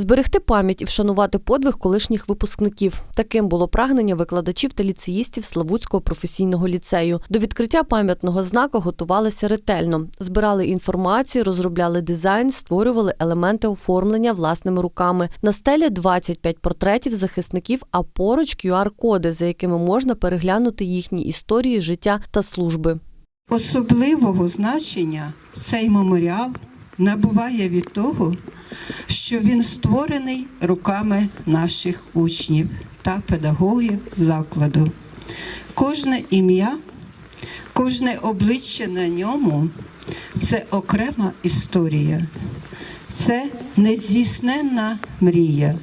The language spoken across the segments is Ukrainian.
Зберегти пам'ять і вшанувати подвиг колишніх випускників. Таким було прагнення викладачів та ліцеїстів Славутського професійного ліцею. До відкриття пам'ятного знака готувалися ретельно, збирали інформацію, розробляли дизайн, створювали елементи оформлення власними руками. На стелі 25 портретів захисників, а поруч QR-коди, за якими можна переглянути їхні історії життя та служби. Особливого значення цей меморіал набуває від того, що він створений руками наших учнів та педагогів закладу. Кожне ім'я, кожне обличчя на ньому це окрема історія, це нездійсненна мрія,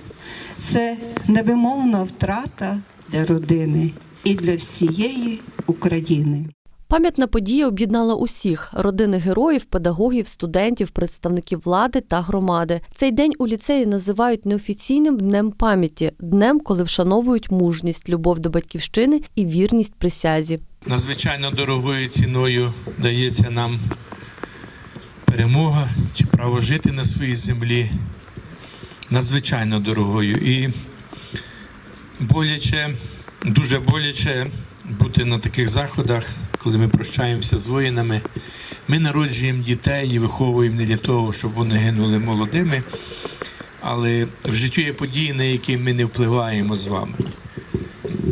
це невимовна втрата для родини і для всієї України. Пам'ятна подія об'єднала усіх родини героїв, педагогів, студентів, представників влади та громади. Цей день у ліцеї називають неофіційним днем пам'яті, днем, коли вшановують мужність, любов до батьківщини і вірність присязі. надзвичайно дорогою ціною дається нам перемога чи право жити на своїй землі. Надзвичайно дорогою. І боляче, дуже боляче бути на таких заходах, коли ми прощаємося з воїнами. Ми народжуємо дітей і виховуємо не для того, щоб вони гинули молодими, але в житті є події, на які ми не впливаємо з вами.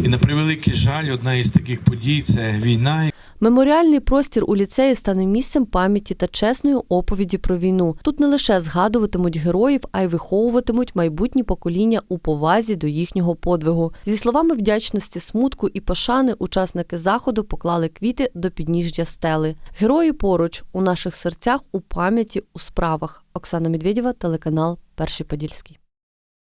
І на превеликий жаль, одна із таких подій це війна. Меморіальний простір у ліцеї стане місцем пам'яті та чесної оповіді про війну. Тут не лише згадуватимуть героїв, а й виховуватимуть майбутні покоління у повазі до їхнього подвигу. Зі словами вдячності, смутку і пошани, учасники заходу поклали квіти до підніжжя стели. Герої поруч у наших серцях, у пам'яті, у справах. Оксана Медведєва, телеканал Перший Подільський.